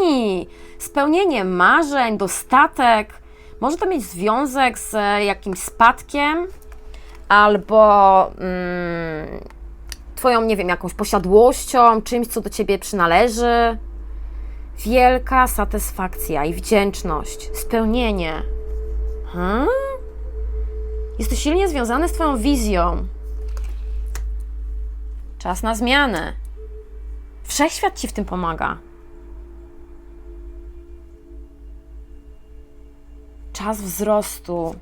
kochani, spełnienie marzeń, dostatek. Może to mieć związek z e, jakimś spadkiem albo mm, Twoją, nie wiem, jakąś posiadłością, czymś, co do Ciebie przynależy. Wielka satysfakcja i wdzięczność, spełnienie. Hmm? Jest to silnie związane z Twoją wizją. Czas na zmianę. Wszechświat Ci w tym pomaga. Czas wzrostu.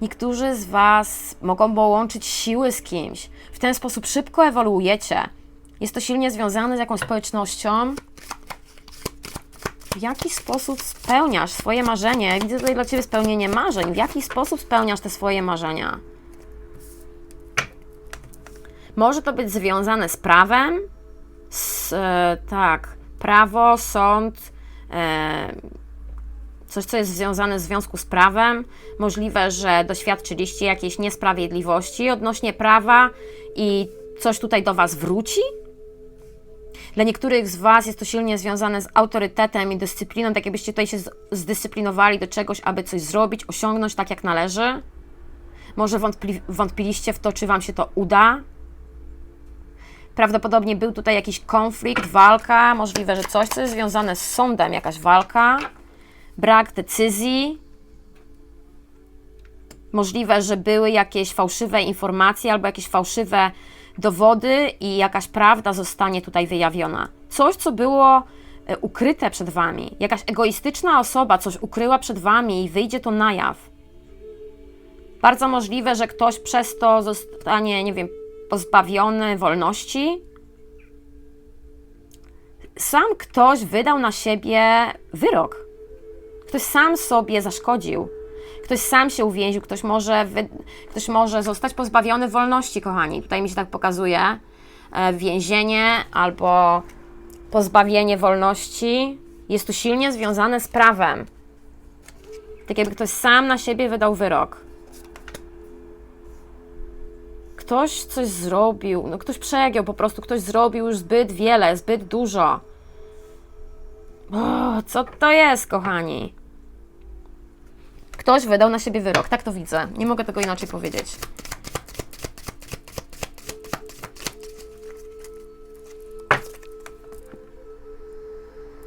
Niektórzy z Was mogą połączyć siły z kimś. W ten sposób szybko ewoluujecie. Jest to silnie związane z jakąś społecznością. W jaki sposób spełniasz swoje marzenie? Widzę tutaj dla Ciebie spełnienie marzeń. W jaki sposób spełniasz te swoje marzenia? Może to być związane z prawem, z, e, tak, prawo, sąd, e, coś, co jest związane w związku z prawem. Możliwe, że doświadczyliście jakiejś niesprawiedliwości odnośnie prawa i coś tutaj do Was wróci. Dla niektórych z Was jest to silnie związane z autorytetem i dyscypliną, tak jakbyście tutaj się zdyscyplinowali do czegoś, aby coś zrobić, osiągnąć tak jak należy. Może wątpli- wątpiliście w to, czy Wam się to uda. Prawdopodobnie był tutaj jakiś konflikt, walka, możliwe, że coś, co jest związane z sądem, jakaś walka, brak decyzji. Możliwe, że były jakieś fałszywe informacje albo jakieś fałszywe dowody i jakaś prawda zostanie tutaj wyjawiona. Coś, co było e, ukryte przed Wami. Jakaś egoistyczna osoba coś ukryła przed Wami i wyjdzie to na jaw. Bardzo możliwe, że ktoś przez to zostanie, nie wiem, pozbawiony wolności. Sam ktoś wydał na siebie wyrok. Ktoś sam sobie zaszkodził. Ktoś sam się uwięził, ktoś może, wy... ktoś może zostać pozbawiony wolności, kochani. Tutaj mi się tak pokazuje. E, Więzienie albo pozbawienie wolności jest tu silnie związane z prawem. Tak jakby ktoś sam na siebie wydał wyrok ktoś coś zrobił, no ktoś przegiął, po prostu ktoś zrobił już zbyt wiele, zbyt dużo. O, co to jest, kochani? Ktoś wydał na siebie wyrok, tak to widzę. Nie mogę tego inaczej powiedzieć.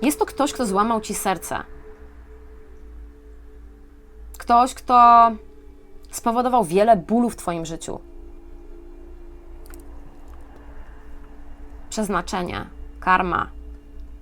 Jest to ktoś, kto złamał ci serce. Ktoś, kto spowodował wiele bólu w Twoim życiu. Przeznaczenie, karma,